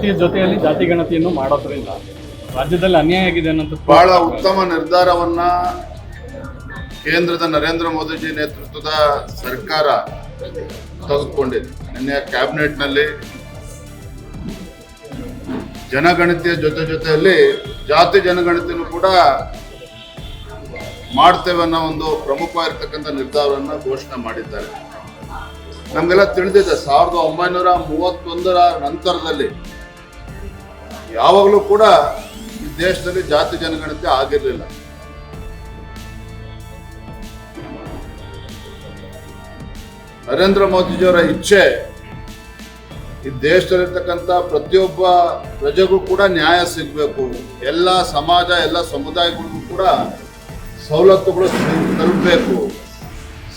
ಜಾತಿಯ ಜೊತೆಯಲ್ಲಿ ಜಾತಿ ಗಣತಿಯನ್ನು ಮಾಡೋದ್ರಿಂದ ರಾಜ್ಯದಲ್ಲಿ ಅನ್ಯಾಯ ಆಗಿದೆ ಅನ್ನೋದು ಬಹಳ ಉತ್ತಮ ನಿರ್ಧಾರವನ್ನ ಕೇಂದ್ರದ ನರೇಂದ್ರ ಮೋದಿಜಿ ನೇತೃತ್ವದ ಸರ್ಕಾರ ತೆಗೆದುಕೊಂಡಿದೆ. ನಿನ್ನೆ ಕ್ಯಾಬಿನೆಟ್ನಲ್ಲಿ ಜನಗಣತಿಯ ಜೊತೆ ಜೊತೆಯಲ್ಲಿ ಜಾತಿ ಜನಗಣತಿನೂ ಕೂಡ ಮಾಡ್ತೇವೆ ಅನ್ನೋ ಒಂದು ಪ್ರಮುಖವಾಗಿರ್ತಕ್ಕಂಥ ನಿರ್ಧಾರವನ್ನು ಘೋಷಣೆ ಮಾಡಿದ್ದಾರೆ. ನಮಗೆಲ್ಲ ತಿಳಿದಿದೆ, ಸಾವಿರದ ಒಂಬೈನೂರ ಮೂವತ್ತೊಂದರ ನಂತರದಲ್ಲಿ ಯಾವಾಗಲೂ ಕೂಡ ಈ ದೇಶದಲ್ಲಿ ಜಾತಿ ಜನಗಣತಿ ಆಗಿರಲಿಲ್ಲ. ನರೇಂದ್ರ ಮೋದಿಜಿಯವರ ಇಚ್ಛೆ ಈ ದೇಶದಲ್ಲಿರ್ತಕ್ಕಂಥ ಪ್ರತಿಯೊಬ್ಬ ಪ್ರಜೆಗೂ ಕೂಡ ನ್ಯಾಯ ಸಿಗಬೇಕು. ಎಲ್ಲ ಸಮಾಜ, ಎಲ್ಲ ಸಮುದಾಯಗಳಿಗೂ ಕೂಡ ಸವಲತ್ತುಗಳು ತಲುಪಬೇಕು.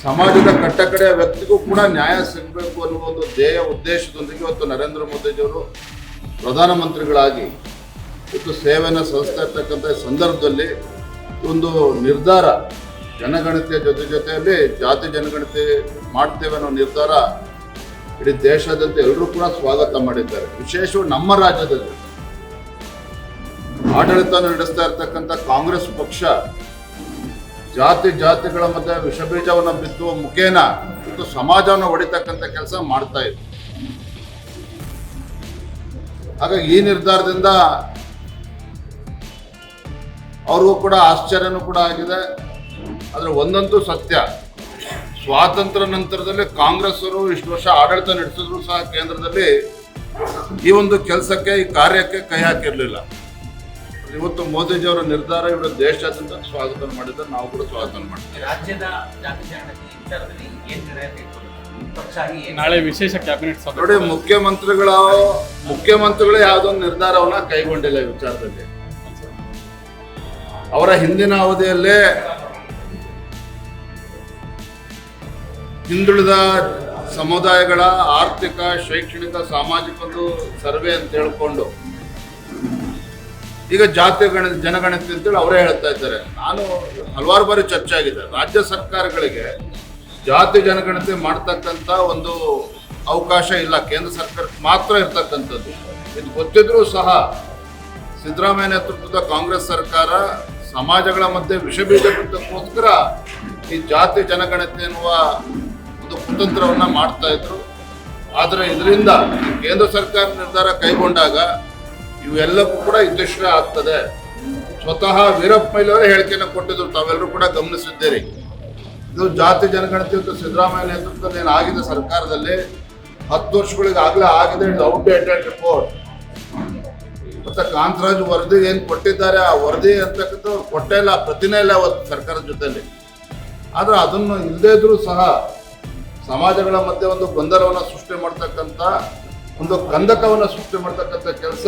ಸಮಾಜದ ಕಟ್ಟಕಡೆಯ ವ್ಯಕ್ತಿಗೂ ಕೂಡ ನ್ಯಾಯ ಸಿಗಬೇಕು ಅನ್ನುವ ಒಂದು ಧ್ಯೇಯ, ಉದ್ದೇಶದೊಂದಿಗೆ ಇವತ್ತು ನರೇಂದ್ರ ಮೋದಿಜಿಯವರು ಪ್ರಧಾನಮಂತ್ರಿಗಳಾಗಿ ಇವತ್ತು ಸೇವೆಯನ್ನು ಸಲ್ಲಿಸ್ತಾ ಇರ್ತಕ್ಕಂಥ ಸಂದರ್ಭದಲ್ಲಿ ಒಂದು ನಿರ್ಧಾರ ಜನಗಣತಿಯ ಜೊತೆ ಜೊತೆಯಲ್ಲಿ ಜಾತಿ ಜನಗಣತಿ ಮಾಡ್ತೇವೆ ಅನ್ನೋ ನಿರ್ಧಾರ ಇಡೀ ದೇಶಾದ್ಯಂತ ಎಲ್ಲರೂ ಕೂಡ ಸ್ವಾಗತ ಮಾಡಿದ್ದಾರೆ. ವಿಶೇಷವಾಗಿ ನಮ್ಮ ರಾಜ್ಯದಲ್ಲಿ ಆಡಳಿತ ನಡೆಸ್ತಾ ಇರ್ತಕ್ಕಂಥ ಕಾಂಗ್ರೆಸ್ ಪಕ್ಷ ಜಾತಿ ಜಾತಿಗಳ ಮಧ್ಯೆ ವಿಷಬೀಜವನ್ನು ಬಿತ್ತುವ ಮುಖೇನ ಮತ್ತು ಸಮಾಜವನ್ನು ಹೊಡಿತಕ್ಕಂಥ ಕೆಲಸ ಮಾಡ್ತಾ ಇದೆ. ಹಾಗಾಗಿ ಈ ನಿರ್ಧಾರದಿಂದ ಅವ್ರಿಗೂ ಕೂಡ ಆಶ್ಚರ್ಯನೂ ಕೂಡ ಆಗಿದೆ. ಆದರೆ ಒಂದಂತೂ ಸತ್ಯ, ಸ್ವಾತಂತ್ರ್ಯ ನಂತರದಲ್ಲಿ ಕಾಂಗ್ರೆಸ್ ಅವರು ಇಷ್ಟು ವರ್ಷ ಆಡಳಿತ ನಡೆಸಿದ್ರು ಸಹ ಕೇಂದ್ರದಲ್ಲಿ ಈ ಒಂದು ಕೆಲಸಕ್ಕೆ, ಈ ಕಾರ್ಯಕ್ಕೆ ಕೈ ಹಾಕಿರಲಿಲ್ಲ. ಇವತ್ತು ಮೋದಿಜಿಯವರ ನಿರ್ಧಾರ, ಇವರು ದೇಶಾದ್ಯಂತ ಸ್ವಾಗತ ಮಾಡಿದ್ದಾರೆ, ನಾವು ಕೂಡ ಸ್ವಾಗತ ಮಾಡ್ತೀವಿ. ನಾಳೆ ವಿಶೇಷ ಕ್ಯಾಬಿನೆಟ್ ಸಭೆ ನೋಡಿ ಮುಖ್ಯಮಂತ್ರಿಗಳ ಮುಖ್ಯಮಂತ್ರಿಗಳು ಯಾವುದೊಂದು ನಿರ್ಧಾರವನ್ನ ಕೈಗೊಂಡಿಲ್ಲ ಈ ವಿಚಾರದಲ್ಲಿ. ಅವರ ಹಿಂದಿನ ಅವಧಿಯಲ್ಲೇ ಹಿಂದುಳಿದ ಸಮುದಾಯಗಳ ಆರ್ಥಿಕ ಶೈಕ್ಷಣಿಕ ಸಾಮಾಜಿಕ ಒಂದು ಸರ್ವೆ ಅಂತ ಹೇಳ್ಕೊಂಡು ಈಗ ಜಾತಿ ಗಣ ಜನಗಣತಿ ಅಂತೇಳಿ ಅವರೇ ಹೇಳ್ತಾ ಇದ್ದಾರೆ. ನಾನು ಹಲವಾರು ಬಾರಿ ಚರ್ಚೆ ಆಗಿದೆ. ರಾಜ್ಯ ಸರ್ಕಾರಗಳಿಗೆ ಜಾತಿ ಜನಗಣತಿ ಮಾಡ್ತಕ್ಕಂಥ ಒಂದು ಅವಕಾಶ ಇಲ್ಲ. ಕೇಂದ್ರ ಸರ್ಕಾರಕ್ಕೆ ಮಾತ್ರ ಇರ್ತಕ್ಕಂಥದ್ದು. ಇದು ಗೊತ್ತಿದ್ರೂ ಸಹ ಸಿದ್ದರಾಮಯ್ಯ ನೇತೃತ್ವದ ಕಾಂಗ್ರೆಸ್ ಸರ್ಕಾರ ಸಮಾಜಗಳ ಮಧ್ಯೆ ವಿಷಬೀಜ ಬಿಟ್ಟಕ್ಕೋಸ್ಕರ ಈ ಜಾತಿ ಜನಗಣತಿ ಎನ್ನುವ ಒಂದು ಕುತಂತ್ರವನ್ನು ಮಾಡ್ತಾ ಇದ್ರು. ಆದರೆ ಇದರಿಂದ ಕೇಂದ್ರ ಸರ್ಕಾರ ನಿರ್ಧಾರ ಕೈಗೊಂಡಾಗ ಇವೆಲ್ಲಕ್ಕೂ ಕೂಡ ಇದ್ದಷ್ಟೇ ಆಗ್ತದೆ. ಸ್ವತಃ ವೀರಪ್ಪ ಮೊಯ್ಲಿಯವರೇ ಹೇಳಿಕೆಯನ್ನು ಕೊಟ್ಟಿದ್ರು. ತಾವೆಲ್ಲರೂ ಕೂಡ ಗಮನಿಸಿದ್ದೀರಿ. ಇದು ಜಾತಿ ಜನಗಣತಿ ಮತ್ತು ಸಿದ್ದರಾಮಯ್ಯ ನೇತೃತ್ವದಲ್ಲಿ ಆಗಿದೆ ಸರ್ಕಾರದಲ್ಲಿ? ಹತ್ತು ವರ್ಷಗಳಿಗೆ ಆಗಲೇ ಆಗಿದೆ ಇಟ್ಸ್ ಔಟ್ಡೇಟೆಡ್ ರಿಪೋರ್ಟ್. ಮತ್ತು ಕಾಂತರಾಜ್ ವರದಿ ಏನು ಕೊಟ್ಟಿದ್ದಾರೆ? ಆ ವರದಿ ಅಂತಕ್ಕಂಥ ಕೊಟ್ಟೇ ಇಲ್ಲ, ಪ್ರತಿನೇ ಇಲ್ಲ ಅವತ್ತು ಸರ್ಕಾರದ ಜೊತೆಯಲ್ಲಿ ಆದರೆ ಅದನ್ನು ಇಲ್ಲದೇ ಇದ್ರೂ ಸಹ ಸಮಾಜಗಳ ಮಧ್ಯೆ ಒಂದು ಗೊಂದಲವನ್ನು ಸೃಷ್ಟಿ ಮಾಡ್ತಕ್ಕಂಥ, ಒಂದು ಕಂದಕವನ್ನು ಸೃಷ್ಟಿ ಮಾಡ್ತಕ್ಕಂಥ ಕೆಲಸ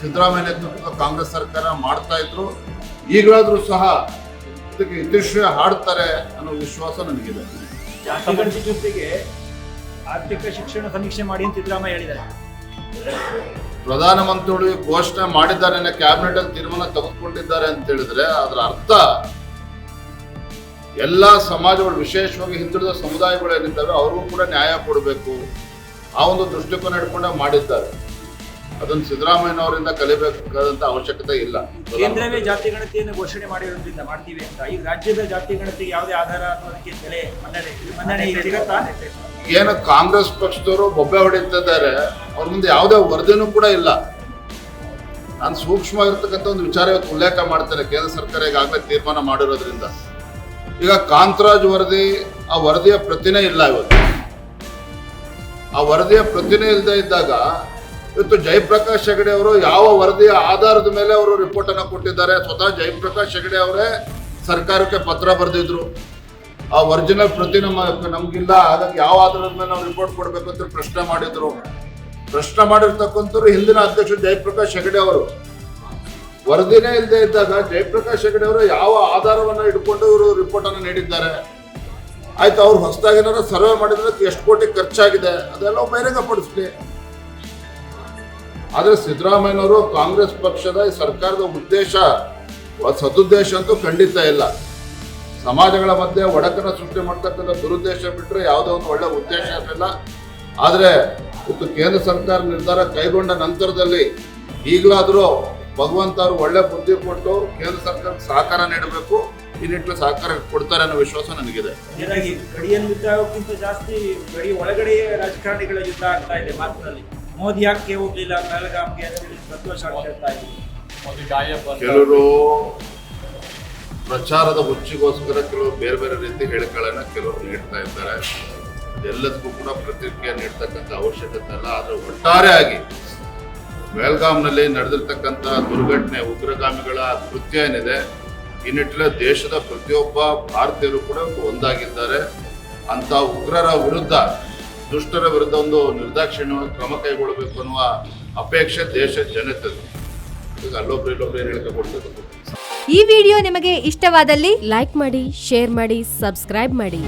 ಸಿದ್ದರಾಮಯ್ಯ ನೇತೃತ್ವದ ಕಾಂಗ್ರೆಸ್ ಸರ್ಕಾರ ಮಾಡ್ತಾ ಇದ್ರು. ಈಗಲಾದರೂ ಸಹ ಇದಕ್ಕೆ ಇತಿಶ್ರೇ ಹಾಡ್ತಾರೆ ಅನ್ನೋ ವಿಶ್ವಾಸ ನನಗಿದೆ. ಜಾತಿ ಗಣತಿ ಜೊತೆಗೆ ಆರ್ಥಿಕ ಶಿಕ್ಷಣ ಸಮೀಕ್ಷೆ ಮಾಡಿ ಅಂತ ಸಿದ್ದರಾಮಯ್ಯ ಹೇಳಿದ್ದಾರೆ. ಪ್ರಧಾನಮಂತ್ರಿಗಳು ಈ ಘೋಷಣೆ ಮಾಡಿದ್ದಾರೆ ಕ್ಯಾಬಿನೆಟ್ ಅಲ್ಲಿ ತೀರ್ಮಾನ ತೆಗೆದುಕೊಂಡಿದ್ದಾರೆ ಅಂತ ಹೇಳಿದ್ರೆ ಅದರ ಅರ್ಥ ಎಲ್ಲ ಸಮಾಜಗಳು ವಿಶೇಷವಾಗಿ ಹಿಂದುಳಿದ ಸಮುದಾಯಗಳು ಏನಿದ್ದಾವೆ ಅವ್ರಿಗೂ ಕೂಡ ನ್ಯಾಯ ಕೊಡಬೇಕು. ಆ ಒಂದು ದೃಷ್ಟಿಕೋನ ಇಟ್ಕೊಂಡೆ ಮಾಡಿದ್ದಾರೆ. ಅದನ್ನು ಸಿದ್ದರಾಮಯ್ಯನವರಿಂದ ಕಲಿಬೇಕಾದಂತ ಅವಶ್ಯಕತೆ ಇಲ್ಲ. ಕೇಂದ್ರವೇ ಜಾತಿ ಗಣತಿಯನ್ನು ಘೋಷಣೆ ಮಾಡಿರೋದ್ರಿಂದ ಮಾಡ್ತೀವಿ ಅಂತ. ಈ ರಾಜ್ಯದ ಜಾತಿ ಗಣತಿಗೆ ಯಾವುದೇ ಆಧಾರ ಅನ್ನೋದಕ್ಕೆ ಬೆಲೆ ಮನ್ನಣೆ ಮನ್ನಣೆ ಸಿಗತ್ತಾ? ಏನು ಕಾಂಗ್ರೆಸ್ ಪಕ್ಷದವರು ಬೊಬ್ಬೆ ಹೊಡಿತಿದ್ದಾರೆ ಅವ್ರ ಮುಂದೆ ಯಾವುದೇ ವರದಿನೂ ಕೂಡ ಇಲ್ಲ. ನಾನು ಸೂಕ್ಷ್ಮ ಇರ್ತಕ್ಕಂಥ ಒಂದು ವಿಚಾರ ಇವತ್ತು ಉಲ್ಲೇಖ ಮಾಡ್ತೇನೆ. ಕೇಂದ್ರ ಸರ್ಕಾರ ಈಗಾಗಲೇ ತೀರ್ಮಾನ ಮಾಡಿರೋದ್ರಿಂದ. ಈಗ ಕಾಂತರಾಜ್ ವರದಿ ಆ ವರದಿಯ ಪ್ರತಿನೇ ಇಲ್ಲ ಇವತ್ತು. ಆ ವರದಿಯ ಪ್ರತಿನೇ ಇಲ್ಲದೆ ಇದ್ದಾಗ ಇವತ್ತು ಜಯಪ್ರಕಾಶ್ ಹೆಗಡೆ ಅವರು ಯಾವ ವರದಿಯ ಆಧಾರದ ಮೇಲೆ ಅವರು ರಿಪೋರ್ಟ್ ಅನ್ನ ಕೊಟ್ಟಿದ್ದಾರೆ, ಸ್ವತಃ ಜಯಪ್ರಕಾಶ್ ಹೆಗಡೆ ಅವರೇ ಸರ್ಕಾರಕ್ಕೆ ಪತ್ರ ಬರೆದಿದ್ರು. ಆ ಒರಿಜಿನಲ್ ಪ್ರತಿ ನಮ್ಮ ನಮ್ಗಿಲ್ಲ, ಅದಕ್ಕೆ ಯಾವ ಆಧಾರದ ಮೇಲೆ ನಾವು ರಿಪೋರ್ಟ್ ಕೊಡಬೇಕು ಅಂತ ಪ್ರಶ್ನೆ ಮಾಡಿದ್ರು. ಪ್ರಶ್ನೆ ಮಾಡಿರ್ತಕ್ಕಂಥವ್ರು ಹಿಂದಿನ ಅಧ್ಯಕ್ಷ ಜಯಪ್ರಕಾಶ್ ಹೆಗಡೆ ಅವರು. ವರದಿನೇ ಇಲ್ಲದೆ ಇದ್ದಾಗ ಜಯಪ್ರಕಾಶ್ ಹೆಗಡೆ ಅವರು ಯಾವ ಆಧಾರವನ್ನ ಇಟ್ಕೊಂಡು ಇವರು ರಿಪೋರ್ಟ್ ಅನ್ನು ನೀಡಿದ್ದಾರೆ? ಆಯ್ತು, ಅವ್ರು ಹೊಸದಾಗಿ ಏನಾದ್ರು ಸರ್ವೆ ಮಾಡಿದ್ರೆ ಎಷ್ಟು ಕೋಟಿ ಖರ್ಚಾಗಿದೆ? ಅದೆಲ್ಲ ಬಹಿರಂಗಪಡಿಸ್ಲಿ ಆದ್ರೆ ಸಿದ್ದರಾಮಯ್ಯನವರು ಕಾಂಗ್ರೆಸ್ ಪಕ್ಷದ ಸರ್ಕಾರದ ಉದ್ದೇಶ ಸದುದ್ದೇಶ ಅಂತೂ ಖಂಡಿತ ಇಲ್ಲ. ಸಮಾಜಗಳ ಮಧ್ಯೆ ಒಡಕನ ಸೃಷ್ಟಿ ಮಾಡ್ತಕ್ಕಂಥ ದುರುದ್ದೇಶ ಬಿಟ್ಟರೆ ಯಾವುದೋ ಒಂದು ಒಳ್ಳೆ ಉದ್ದೇಶ ಇರಲಿಲ್ಲ. ಆದರೆ ಇವತ್ತು ಕೇಂದ್ರ ಸರ್ಕಾರ ನಿರ್ಧಾರ ಕೈಗೊಂಡ ನಂತರದಲ್ಲಿ ಈಗಲಾದರೂ ಭಗವಂತ ಅವರು ಒಳ್ಳೆ ಬುದ್ಧಿ ಕೊಟ್ಟು ಕೇಂದ್ರ ಸರ್ಕಾರಕ್ಕೆ ಸಹಕಾರ ನೀಡಬೇಕು. ಈ ನಿಟ್ಟಿನಲ್ಲಿ ಸಹಕಾರ ಕೊಡ್ತಾರೆ ಅನ್ನೋ ವಿಶ್ವಾಸ ನನಗಿದೆ. ಜಾಸ್ತಿ ಗಡಿ ಒಳಗಡೆಯೇ ರಾಜಕಾರಣಿಗಳ ಯುದ್ಧ ಆಗ್ತಾ ಇದೆ ಮಾತಿನಲ್ಲಿ. ಮೋದಿ ಯಾಕೆ ಹೋಗ್ಲಿಲ್ಲ ಅಂತೇಳಿ ಸಂತೋಷ ಆಗ್ತಾ ಕೆಲವರು ಪ್ರಚಾರದ ಹುಚ್ಚಿಗೋಸ್ಕರ ಕೆಲವು ಬೇರೆ ಬೇರೆ ರೀತಿ ಹೇಳಿಕೆಗಳನ್ನ ಕೆಲವರು ನೀಡ್ತಾ ಇದ್ದಾರೆ. ಎಲ್ಲದಕ್ಕೂ ಕೂಡ ಪ್ರತಿಕ್ರಿಯೆ ನೀಡ್ತಕ್ಕಂಥ ಅವಶ್ಯಕತೆ ಅಲ್ಲ. ಆದರೆ ಒಟ್ಟಾರೆಯಾಗಿ ಬೆಳಗಾಂನಲ್ಲಿ ನಡೆದಿರ್ತಕ್ಕಂಥ ದುರ್ಘಟನೆ ಉಗ್ರಗಾಮಿಗಳ ಕೃತ್ಯ ಏನಿದೆ ಈ ನಿಟ್ಟಿನಲ್ಲಿ ದೇಶದ ಪ್ರತಿಯೊಬ್ಬ ಭಾರತೀಯರು ಕೂಡ ಒಂದಾಗಿದ್ದಾರೆ. ಅಂತ ಉಗ್ರರ ವಿರುದ್ಧ ದುಷ್ಟರ ವಿರುದ್ಧ ಒಂದು ನಿರ್ದಾಕ್ಷಿಣ್ಯ ಕ್ರಮ ಕೈಗೊಳ್ಳಬೇಕು ಅನ್ನುವ ಅಪೇಕ್ಷೆ ದೇಶದ ಜನತೆ. ಈ ವಿಡಿಯೋ ನಿಮಗೆ ಇಷ್ಟವಾದಲ್ಲಿ ಲೈಕ್ ಮಾಡಿ, ಶೇರ್ ಮಾಡಿ, ಸಬ್ಸ್ಕ್ರೈಬ್ ಮಾಡಿ.